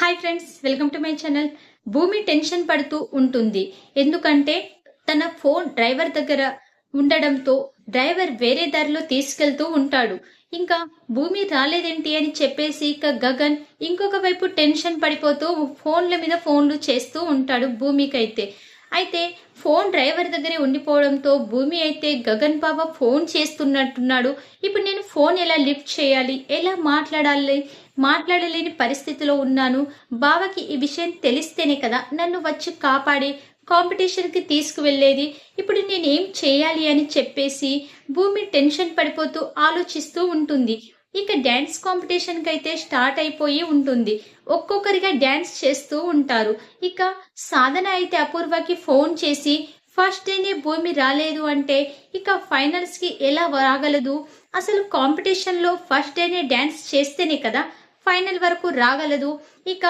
Hi friends welcome to my channel Bhoomi tension పడుతూ ఉంటుంది. ఎందుకంటే తన ఫోన్ డ్రైవర్ దగ్గర ఉండడంతో డ్రైవర్ వేరే దారిలో తీసుకెళ్తూ ఉంటాడు. ఇంకా భూమి రాలేదేంటి అని చెప్పేసి ఇక గగన్ ఇంకొక వైపు టెన్షన్ పడిపోతూ ఫోన్ల మీద ఫోన్లు చేస్తూ ఉంటాడు భూమికైతే. అయితే ఫోన్ డ్రైవర్ దగ్గరే ఉండిపోవడంతో భూమి అయితే గగన్ బాబా ఫోన్ చేస్తున్నట్టున్నాడు. ఇప్పుడు నేను ఫోన్ ఎలా లిఫ్ట్ చేయాలి? ఎలా మాట్లాడాలి? మాట్లాడలేని పరిస్థితిలో ఉన్నాను. బావకి ఈ విషయం తెలిస్తేనే కదా నన్ను వచ్చి కాపాడి కాంపిటీషన్కి తీసుకువెళ్ళేది. ఇప్పుడు నేనేం చేయాలి అని చెప్పేసి భూమి టెన్షన్ పడిపోతూ ఆలోచిస్తూ ఉంటుంది. ఇక డ్యాన్స్ కాంపిటీషన్కి అయితే స్టార్ట్ అయిపోయి ఉంటుంది. ఒక్కొక్కరిగా డ్యాన్స్ చేస్తూ ఉంటారు. ఇక సాధన అయితే అపూర్వకి ఫోన్ చేసి ఫస్ట్ డేనే భూమి రాలేదు అంటే ఇక ఫైనల్స్కి ఎలా రాగలదు? అసలు కాంపిటీషన్లో ఫస్ట్ డేనే డ్యాన్స్ చేస్తేనే కదా ఫైనల్ వరకు రాగలదు. ఇక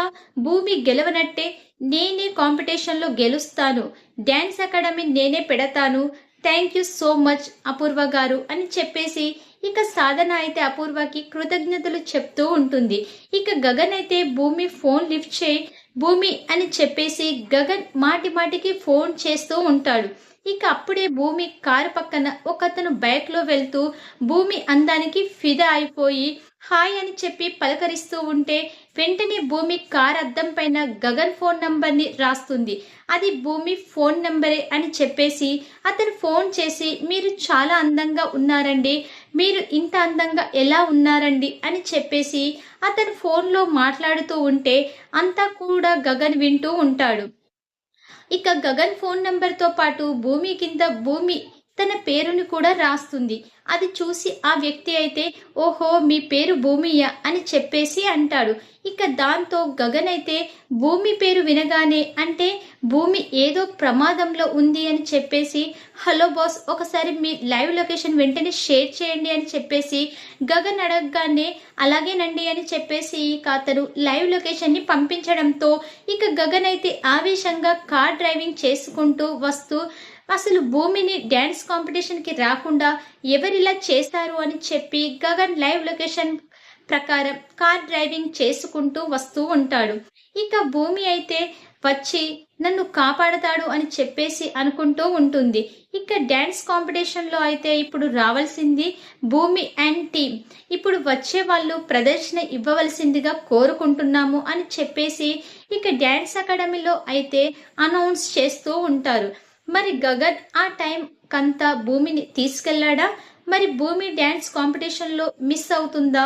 భూమి గెలవనట్టే నేనే కాంపిటీషన్లో గెలుస్తాను. డ్యాన్స్ అకాడమీ నేనే పెడతాను. Thank you so much Apoorva గారు అని చెప్పేసి ఇక సాధన అయితే అపూర్వకి కృతజ్ఞతలు చెప్తూ ఉంటుంది. ఇక గగన్ అయితే భూమి ఫోన్ లిఫ్ట్ చేయి భూమి అని చెప్పేసి గగన్ మాటి మాటికి ఫోన్ చేస్తూ ఉంటాడు. ఇక అప్పుడే భూమి కారు పక్కన ఒకతను బైక్లో వెళ్తూ భూమి అందానికి ఫిదా అయిపోయి హాయ్ అని చెప్పి పలకరిస్తూ ఉంటే వెంటనే భూమి కార్ అద్దం పైన గగన్ ఫోన్ నంబర్ని రాస్తుంది. అది భూమి ఫోన్ నంబరే అని చెప్పేసి అతను ఫోన్ చేసి మీరు చాలా అందంగా ఉన్నారండి. మీరు ఇంత అందంగా ఎలా ఉన్నారండి? అని చెప్పేసి అతను ఫోన్లో మాట్లాడుతూ ఉంటే అంతా కూడా గగన్ వింటూ ఉంటాడు. ఇక గగన్ ఫోన్ నంబర్తో పాటు భూమి కింద భూమి తన పేరుని కూడా రాస్తుంది. అది చూసి ఆ వ్యక్తి అయితే ఓహో మీ పేరు భూమియ్య అని చెప్పేసి అంటాడు. ఇక దాంతో గగన్ అయితే భూమి పేరు వినగానే అంటే భూమి ఏదో ప్రమాదంలో ఉంది అని చెప్పేసి హలో బాస్ ఒకసారి మీ లైవ్ లొకేషన్ వెంటనే షేర్ చేయండి అని చెప్పేసి గగన్ అడగగానే అలాగేనండి అని చెప్పేసి ఇక అతను లైవ్ లొకేషన్ని పంపించడంతో ఇక గగన్ అయితే ఆవేశంగా కార్ డ్రైవింగ్ చేసుకుంటూ వస్తూ అసలు భూమిని డ్యాన్స్ కాంపిటీషన్కి రాకుండా ఎవరిలా చేస్తారు అని చెప్పి గగన్ లైవ్ లొకేషన్ ప్రకారం కార్ డ్రైవింగ్ చేసుకుంటూ వస్తూ ఉంటాడు. ఇక భూమి అయితే వచ్చి నన్ను కాపాడతాడు అని చెప్పేసి అనుకుంటూ ఉంటుంది. ఇక డ్యాన్స్ కాంపిటీషన్లో అయితే ఇప్పుడు రావాల్సింది భూమి అండ్ టీమ్. ఇప్పుడు వచ్చే వాళ్ళు ప్రదర్శన ఇవ్వవలసిందిగా కోరుకుంటున్నాము అని చెప్పేసి ఇక డ్యాన్స్ అకాడమీలో అయితే అనౌన్స్ చేస్తూ ఉంటారు. మరి గగన్ ఆ టైం కంత భూమిని తీసుకెళ్ళాడా? మరి భూమి డ్యాన్స్ కాంపిటీషన్లో మిస్ అవుతుందా?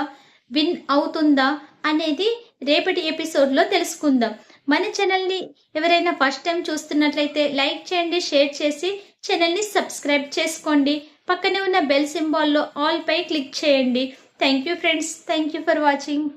విన్ అవుతుందా? అనేది రేపటి ఎపిసోడ్లో తెలుసుకుందాం. మన ఛానల్ని ఎవరైనా ఫస్ట్ టైం చూస్తున్నట్లయితే లైక్ చేయండి షేర్ చేసి ఛానల్ని సబ్స్క్రైబ్ చేసుకోండి. పక్కనే ఉన్న బెల్ సింబాల్లో ఆల్ పై క్లిక్ చేయండి. Thank you friends thank you for watching